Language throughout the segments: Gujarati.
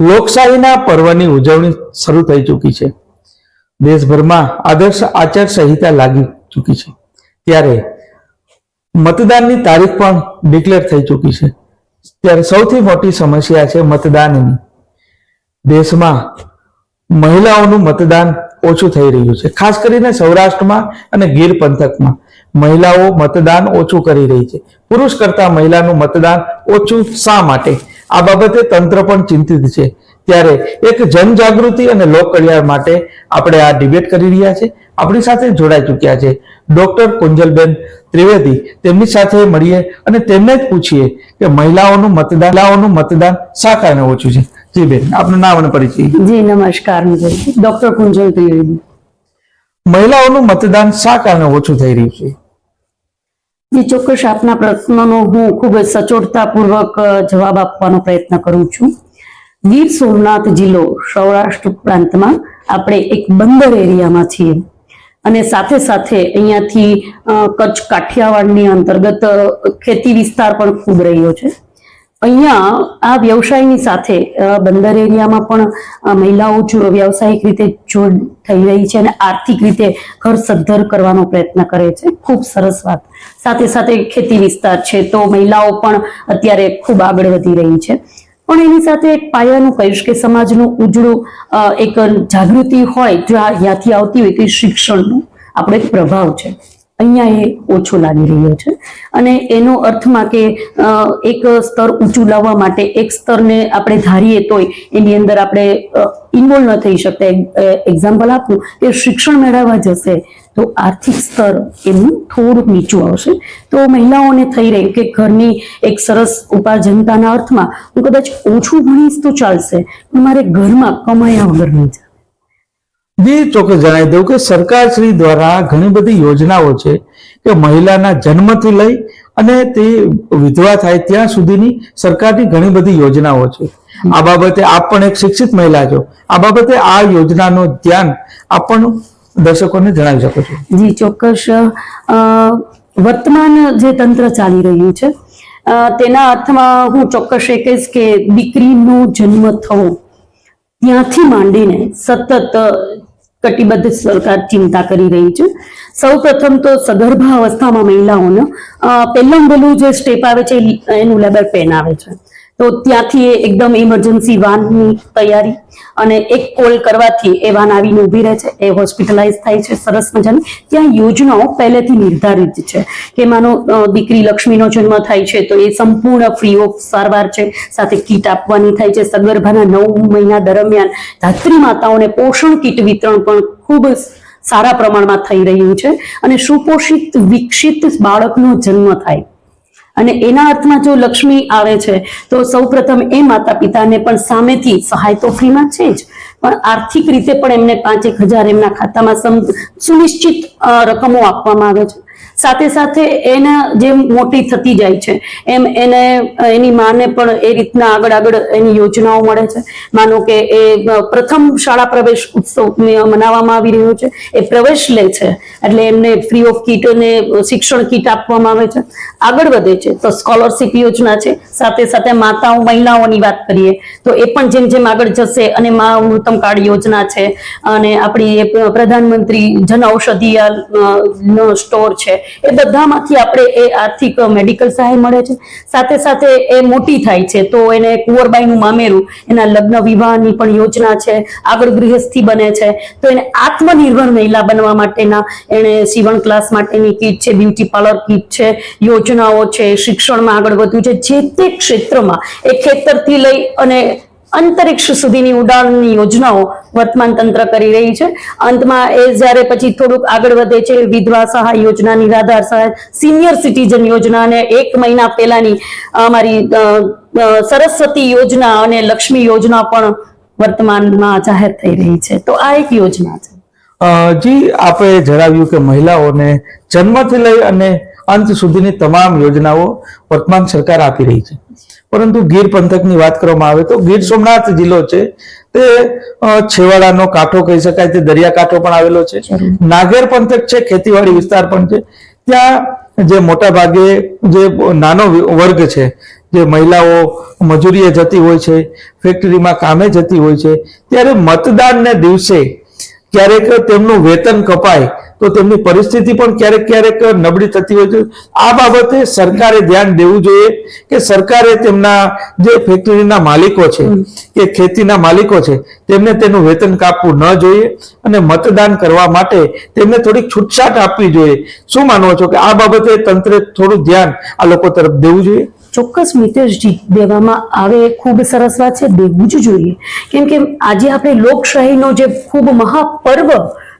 લોકશાહીના પર્વની ઉજવણી શરૂ થઈ ચૂકી છે. દેશભરમાં આદર્શ આચાર સંહિતા લાગી ચૂકી છે. ત્યારે મતદાનની તારીખ પણ ડિક્લેર થઈ ચૂકી છે. ત્યારે સૌથી મોટી સમસ્યા છે મતદાનની. દેશમાં મહિલાઓનું મતદાન ઓછું થઈ રહ્યું છે. ખાસ કરીને સૌરાષ્ટ્રમાં અને ગીર પંથકમાં મહિલાઓ મતદાન ઓછું કરી રહી છે. પુરુષ કરતા મહિલાનું મતદાન ઓછું શા માટે? આ બાબતે તંત્ર પણ ચિંતિત છે. ત્યારે એક જનજાગૃતિ અને લોક કલ્યાણ માટે આપણે આ ડિબેટ કરી રહ્યા છે. આપણી સાથે જોડાઈ ચૂક્યા છે ડોક્ટર કુંજલબેન ત્રિવેદી. તેમની સાથે મળીએ અને તેમને જ પૂછીએ કે મહિલાઓનું મતદાન મહિલાઓનું મતદાન શા કારણે ઓછું છે? જી બેન આપનું નામ અને પરિચય. જી નમસ્કાર ડોક્ટર કુંજલ ત્રિવેદી. મહિલાઓનું મતદાન શા કારણે ઓછું થઈ રહ્યું છે? જી, ચોક્કસ આપના પ્રશ્નનો હું ખૂબ જ સચોટતાપૂર્વક જવાબ આપવાનો પ્રયત્ન કરું છું. ગીર સોમનાથ જિલ્લો સૌરાષ્ટ્ર પ્રાંતમાં આપણે એક બંદર એરિયામાં છીએ. અને સાથે સાથે અહીંયાથી કચ્છ કાઠિયાવાડની અંતર્ગત ખેતી વિસ્તાર પણ ખૂબ રહ્યો છે. અહીંયા આ વ્યવસાયની સાથે બંદર એરિયામાં પણ મહિલાઓ વ્યવસાયિક રીતે જોડ થઈ રહી છે અને આર્થિક રીતે ઘર સદ્ધર કરવાનો પ્રયત્ન કરે છે. ખૂબ સરસ વાત. સાથે સાથે ખેતી વિસ્તાર છે તો મહિલાઓ પણ અત્યારે ખૂબ આગળ વધી રહી છે. પણ એની સાથે એક પાયાનું કહીશ કે સમાજનું ઉજળું એક જાગૃતિ હોય, જો આ ત્યાંથી આવતી હોય કે શિક્ષણનું આપણો એક પ્રભાવ છે. અહીંયા એ ઓછો લાગી રહ્યો છે. અને એનો અર્થમાં કે એક સ્તર ઊંચું લાવવા માટે એક સ્તરને આપણે ધારીએ તોય એની અંદર આપણે ઇન્વોલ્વ ન થઈ શકતા. એક્ઝામ્પલ આપું કે શિક્ષણ મેળવવા જશે તો આર્થિક સ્તર એમનું થોડુંક નીચું આવશે. તો મહિલાઓને થઈ રહ્યું કે ઘરની એક સરસ ઉપાર્જનતાના અર્થમાં હું કદાચ ઓછું ભણીશ તો ચાલશે, પણ મારે ઘરમાં કમાયા વગર નહીં ચાલે. જી ચોક્કસ જણાવી દઉં કે સરકાર શ્રી દ્વારા ઘણી બધી યોજનાઓ છે કે મહિલાના જન્મથી લઈ અને તે વિધવા થાય ત્યાં સુધીની સરકારની ઘણી બધી યોજનાઓ છે. આ બાબતે આપ પણ એક શિક્ષિત મહિલા છો. આ બાબતે આ યોજનાનો ધ્યાન આપ પણ દર્શકોને જણાવી શકો છો. જી, ચોક્કસ. વર્તમાન જે તંત્ર ચાલી રહ્યું છે તેના અર્થમાં હું ચોક્કસ એ કહીશ કે દીકરીનો જન્મ થવો ત્યાંથી માંડીને સતત કટિબદ્ધ સરકાર ચિંતા કરી રહી છે. સૌ પ્રથમ તો સગર્ભા અવસ્થામાં મહિલાઓને પહેલું પહેલું જે સ્ટેપ આવે છે એનું લેબર પેન આવે છે. તો ત્યાંથી એકદમ ઇમરજન્સી વાનની તૈયારી અને એક કોલ કરવાથી એ વાન આવીને ઊભી રહે છે. એ હોસ્પિટલાઇઝ થાય છે સરસ મજાની. ત્યાં યોજનાઓ પહેલેથી નિર્ધારિત છે કે માનો દીકરી લક્ષ્મીનો જન્મ થાય છે તો એ સંપૂર્ણ ફ્રી ઓફ સારવાર છે. સાથે કીટ આપવાની થાય છે. સગર્ભાના નવ મહિના દરમિયાન ધાત્રી માતાઓને પોષણ કીટ વિતરણ પણ ખૂબ સારા પ્રમાણમાં થઈ રહ્યું છે અને સુપોષિત, વિકસિત બાળકનો જન્મ થાય. અને એના અર્થમાં જો લક્ષ્મી આવે છે, તો સૌપ્રથમ એ માતા પિતાને પણ સામેથી સહાય તો ફ્રીમાં છે જ. પણ આર્થિક રીતે પણ એમને પાંચેક હજાર એમના ખાતામાં સુનિશ્ચિત રકમો આપવામાં આવે છે. સાથે સાથે એના જેમ મોટી થતી જાય છે, એમ એને, એની માને પણ એ રીતના આગળ આગળ એની યોજનાઓ મળે છે. માનો કે એ પ્રથમ શાળા પ્રવેશ ઉત્સવ મનાવવામાં આવી રહ્યો છે, એ પ્રવેશ લે છે, એટલે એમને ફ્રી ઓફ કીટ અને શિક્ષણ કીટ આપવામાં આવે છે. આગળ વધે છે, તો સ્કોલરશીપ યોજના છે, સાથે સાથે માતાઓ, મહિલાઓની વાત કરીએ, તો એ પણ જેમ જેમ આગળ જશે અને મા અમૃતમ કાર્ડ યોજના છે, અને આપણી પ્રધાનમંત્રી જન ઔષધિ સ્ટોર છે એ બધામાંથી આપણે એ આર્થિક મેડિકલ સહાય મળે છે. સાથે સાથે એ મોટી થાય છે, તો એને કુંવરબાઈનું મામેરું, એના લગ્ન વિવાહની પણ યોજના છે, આગળ ગૃહસ્થી બને છે, તો એને આત્મનિર્ભર મહિલા બનવા માટેના એને સીવણ ક્લાસ માટેની કીટ છે બ્યુટી પાર્લર કીટ છે, યોજનાઓ છે, શિક્ષણમાં આગળ વધવું છે. જે તે ક્ષેત્રમાં એ ખેતરથી લઈ અને અંતરિક્ષ સુધીની ઉડાણની યોજનાઓ વર્તમાન તંત્ર કરી રહી છે. અંતમાં એ જ્યારે પછી થોડુંક આગળ વધે છે, વિધવા સહાય યોજના નિરાધાર સહાય, સિનિયર સિટીઝન યોજના અને એક મહિના પહેલાની અમારી સરસ્વતી યોજના અને લક્ષ્મી યોજના પણ વર્તમાનમાં જાહેર થઈ રહી છે. તો આ એક યોજના છે. જી, આપે જણાવ્યું કે મહિલાઓને જન્મથી લઈ અને અંત સુધીની તમામ યોજનાઓ વર્તમાન સરકાર આપી રહી છે. પરંતુ ગીર પંથકની વાત કરવામાં આવે તો ગીર સોમનાથ જિલ્લો છે. તે છેવાડાનો કાંઠો કહી શકાય તે દરિયાકાંઠો પણ આવેલો છે. નાગેર પંથક છે ખેતીવાડી વિસ્તાર પણ છે. ત્યાં જે મોટા ભાગે જે નાનો વર્ગ છે જે મહિલાઓ મજૂરીએ જતી હોય છે ફેક્ટરીમાં કામે જતી હોય છે ત્યારે મતદાનને દિવસે ક્યારેક તેમનું વેતન કપાય તો તેમની પરિસ્થિતિ પણ ક્યારેક ક્યારેક નબળી થતી હોય છે. આ બાબતે સરકારે ધ્યાન દેવું જોઈએ કે સરકારે તેમના જે ફેક્ટરીના માલિકો છે કે ખેતીના માલિકો છે તેમને તેનું વેતન કાપવું ન જોઈએ અને મતદાન કરવા માટે તેમને થોડીક છૂટછાટ આપવી જોઈએ. શું માનવો છો કે આ બાબતે તંત્રે થોડું ધ્યાન આ લોકો તરફ દેવું જોઈએ? ચોક્કસ મિતેશજી દેવામાં આવે એ ખૂબ સરસ વાત છે. દેવું જ જોઈએ. કેમ કે આજે આપણે લોકશાહીનો જે ખૂબ મહાપર્વ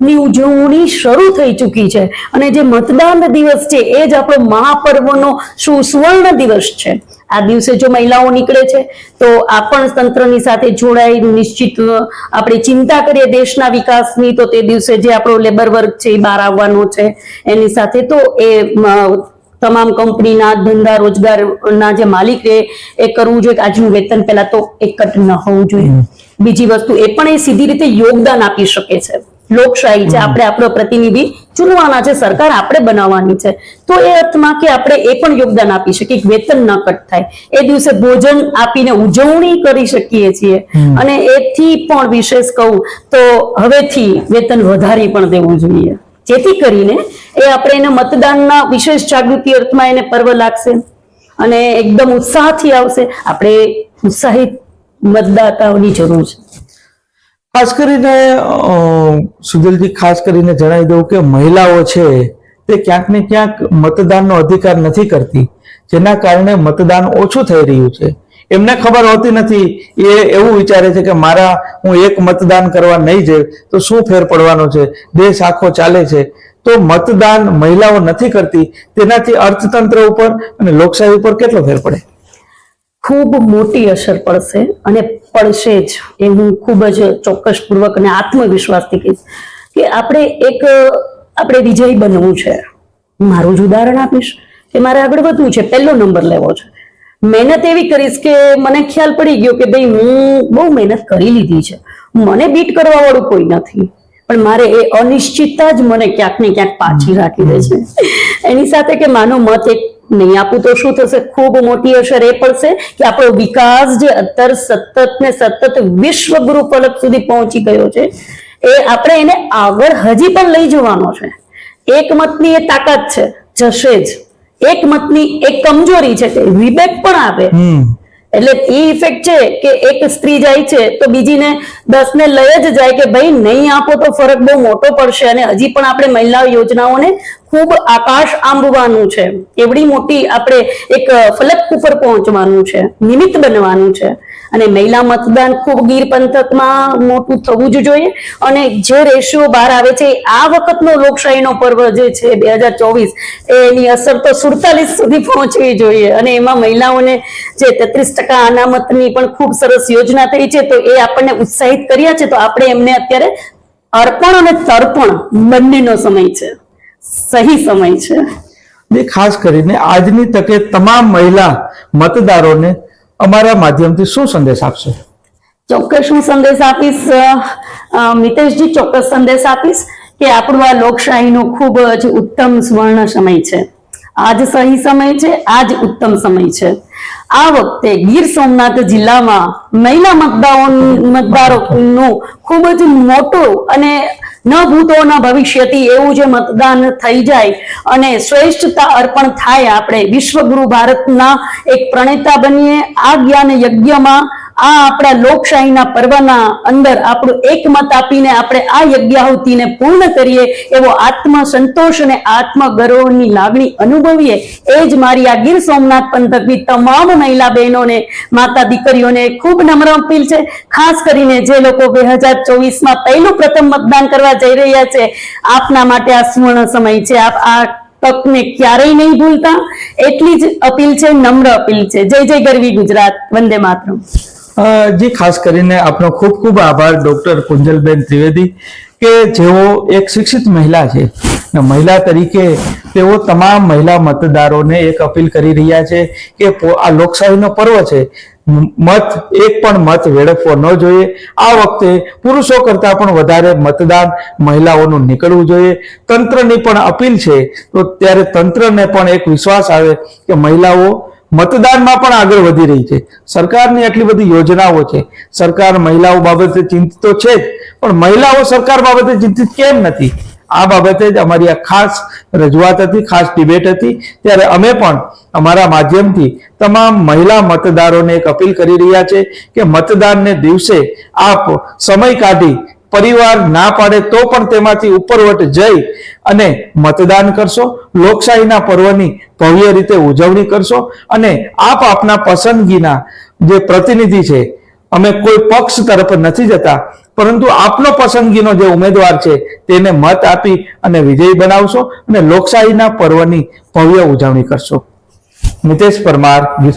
ની ઉજવણી શરૂ થઈ ચૂકી છે. અને જે મતદાન દિવસ છે એ જ આપણો મહાપર્વનો સુવર્ણ દિવસ છે. આ દિવસે જો મહિલાઓ નીકળે છે તો આ પણ તંત્રની સાથે જોડાઈ નિશ્ચિત આપણે ચિંતા કરીએ દેશના વિકાસની તો તે દિવસે જે આપણો લેબર વર્ગ છે એ બહાર આવવાનો છે. એની સાથે તો એ તમામ કંપનીના ધંધા રોજગારના જે માલિક એ એ કરવું જોઈએ. આજનું વેતન પહેલા તો એકટ ન હોવું જોઈએ. બીજી વસ્તુ એ પણ એ સીધી રીતે યોગદાન આપી શકે છે. લોકશાહી છે. આપણે આપણો પ્રતિનિધિ ચૂનવાના છે. સરકાર આપણે બનાવવાની છે. તો એ અર્થમાં કે આપણે એ પણ યોગદાન આપી શકીએ કે વેતન ન કટ થાય. એ દિવસે ભોજન આપીને ઉજવણી કરી શકીએ છીએ. અને એથી પણ વિશેષ કહું તો હવેથી વેતન વધારી પણ દેવું જોઈએ. જેથી કરીને એ આપણે એને મતદાનના વિશેષ જાગૃતિ અર્થમાં એને પર્વ લાગશે. અને એકદમ ઉત્સાહથી આવશે. આપણે ઉત્સાહિત મતદાતાઓની જરૂર છે. ખાસ કરીને સુધીરજી ખાસ કરીને જણાવી દઉં કે મહિલાઓ છે, તે ક્યાંક ને ક્યાંક મતદાનનો અધિકાર નથી કરતી, જેના કારણે મતદાન ઓછું થઈ રહ્યું છે. એમને ખબર હોતી નથી. એ એવું વિચારે છે કે મારા, હું એક મતદાન કરવા નહીં જઈ, તો શું ફેર પડવાનો છે? દેશ આખો ચાલે છે. તો મતદાન મહિલાઓ નથી કરતી. તેનાથી અર્થતંત્ર ઉપર અને લોકશાહી ઉપર કેટલો ફેર પડે? ખૂબ મોટી અસર પડશે અને પડશે જ એ હું ખૂબ જ ચોક્કસપૂર્વક અને આત્મવિશ્વાસથી કહીશ કે આપણે એક, આપણે વિજય બનવું છે. મારું જ ઉદાહરણ આપીશ કે મારે આગળ વધવું છે. પહેલો નંબર લેવો છે. મહેનત એવી કરીશ કે મને ખ્યાલ પડી ગયો કે ભાઈ હું બહુ મહેનત કરી લીધી છે. મને બીટ કરવા વાળું કોઈ નથી. પણ મારે એ અનિશ્ચિતતા જ મને ક્યાંક ને ક્યાંક પાછી રાખી દે છે. એની સાથે કે માનો મત એક નહીં આપું તો શું થશે? ખૂબ મોટી અસર એ પડશે કે આપણો વિકાસ જે અત્યારે સતત ને સતત વિશ્વગુરુ ફલક સુધી પહોંચી ગયો છે એ આપણે એને આગળ હજી પણ લઈ જવાનો છે. એક મતની એ તાકાત છે જશે જ. એક મતની એક કમજોરી છે કે વિવેક પણ આપે એટલે એ ઇફેક્ટ છે કે એક સ્ત્રી જાય છે તો બીજીને દસ ને લઈ જ જાય કે ભાઈ નહીં આપો તો ફરક બહુ મોટો પડશે અને હજી પણ આપણે મહિલા યોજનાઓને ખૂબ આકાશ આંબવાનું છે. એવડી મોટી આપણે એક ફલક ઉપર પહોંચવાનું છે, નિમિત્ત બનવાનું છે. અને મહિલા મતદાન ખૂબ ગીર પંથકમાં મોટું થવું જ જોઈએ. અને જે રેશિયો બહાર આવે છે, આ વખતનો લોકશાહીનો પર્વ જે છે બે હજાર ચોવીસ, એની અસર તો સુડતાલીસ સુધી પહોંચવી જોઈએ. અને એમાં મહિલાઓને જે તેત્રીસ ટકા અનામતની પણ ખૂબ સરસ યોજના થઈ છે, તો એ આપણને ઉત્સાહિત કર્યા છે તો આપણે એમને અત્યારે અર્પણ અને તર્પણ બંનેનો સમય છે. સહી સમય છે. ને ખાસ કરીને આજની તકે તમામ મહિલા મતદારોને અમારા માધ્યમથી શું સંદેશ આપશો? ચોક્કસ હું સંદેશ આપીશ મિતેશજી ચોક્કસ સંદેશ આપીશ કે આપણું આ લોકશાહીનો ખૂબ જ ઉત્તમ સુવર્ણ સમય છે. આજ સહી સમય છે, આજ ઉત્તમ સમય છે. આ વખતે ગીર સોમનાથ જિલ્લામાં મહિલા મતદારો મતદારોનું ખૂબ જ મોટું અને ન ભૂતો ભવિષ્યથી એવું જે મતદાન થઈ જાય અને શ્રેષ્ઠતા અર્પણ થાય, આપણે વિશ્વગુરુ ભારતના એક પ્રણેતા બનીએ. આ જ્ઞાન યજ્ઞમાં આ આપણા લોકશાહીના પર્વના અંદર આપણું એક મત આપીને આપણે આ યજ્ઞાહુતિને પૂર્ણ કરીએ, એવો આત્મ સંતોષ અને આત્મ ગૌરવની લાગણી અનુભવીએ, એ જ મારી આ ગીર સોમનાથ પંથકની તમામ મહિલા બહેનોને, માતા દીકરીઓને ખૂબ નમ્ર અપીલ છે. ખાસ કરીને જે લોકો બે હજાર ચોવીસમાં પહેલું પ્રથમ મતદાન કરવા જઈ રહ્યા છે, આપના માટે આ સુવર્ણ સમય છે. આપ આ તકને ક્યારેય નહીં ભૂલતા. એટલી જ અપીલ છે, નમ્ર અપીલ છે. જય જય ગરવી ગુજરાત. વંદે માતરમ. જી, ખાસ કરીને આપનો ખૂબ ખૂબ આભાર, ડોક્ટર કુંજલબેન ત્રિવેદી, કે જેઓ એક શિક્ષિત મહિલા છે ને મહિલા તરીકે તેઓ તમામ મહિલા મતદારોને એક અપીલ કરી રહ્યા છે કે આ લોકશાહીનો પર્વ છે. મત, એક પણ મત વેડફવો ન જોઈએ. આ વખતે પુરુષો કરતા પણ વધારે મતદાન મહિલાઓનું નીકળવું જોઈએ. તંત્રની પણ અપીલ છે. તો ત્યારે તંત્રને પણ એક વિશ્વાસ આવે કે મહિલાઓ મતદાનમાં પણ આગળ વધી રહી છે. સરકારની આટલી બધી યોજનાઓ છે. સરકાર મહિલાઓ બાબતે ચિંતિત તો છે જ, પણ મહિલાઓ સરકાર બાબતે ચિંતિત કેમ નથી? આ બાબતે જ અમારી આ ખાસ રજૂઆત હતી, ખાસ ડિબેટ હતી. ત્યારે અમે પણ અમારા માધ્યમથી તમામ મહિલા મતદારોને એક અપીલ કરી રહ્યા છે કે મતદાનને દિવસે આપ સમય કાઢી પરિવાર ના પાડે તો પણ તેમાંથી ઉપરવટ જઈ અને મતદાન કરશો, લોકશાહીના પર્વની ભવ્ય રીતે ઉજવણી કરશો અને આપ આપના પસંદગીના જે પ્રતિનિધિ છે, અમે કોઈ પક્ષ તરફ નથી જતા, પરંતુ આપનો પસંદગીનો જે ઉમેદવાર છે તેને મત આપી અને વિજયી બનાવશો અને લોકશાહીના પર્વની ભવ્ય ઉજવણી કરશો. નિતેશ પરમાર, ગીર